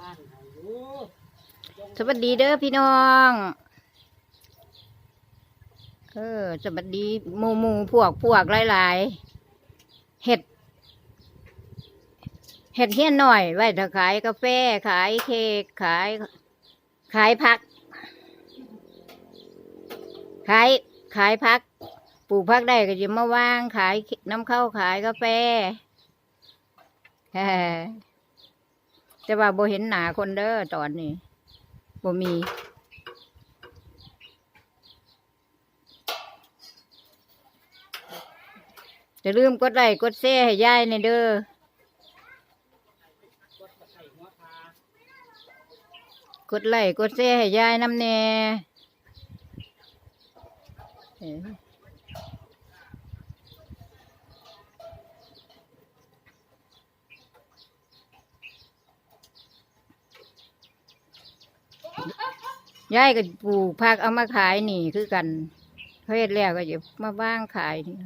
ล้านให้อยู่สวัสดีเด้อพี่น้อง เออ สวัสดีหมูหมูพวกพวกหลายๆ เห็ด เห็ดเฮี้ยนหน่อย ไว้ถ้าขายกาแฟ ขายเค้ก ขาย ขายผัก ขาย ขายผัก ปลูกผักได้ก็จะมาว่าง ขายน้ำเข้าขายกาแฟ แต่ว่าโบเห็นหนาคนเด้อตอนนี้บ่มี จะลืมกดไลค์กดแชร์ให้ยายในเด้อกดไลค์กดแชร์ให้ยายน้ำแน่ ยายก็ปลูกผักเอามาขายนี่คือกันเขาเฮ็ดแล้วก็จะมาบ้างขายนี่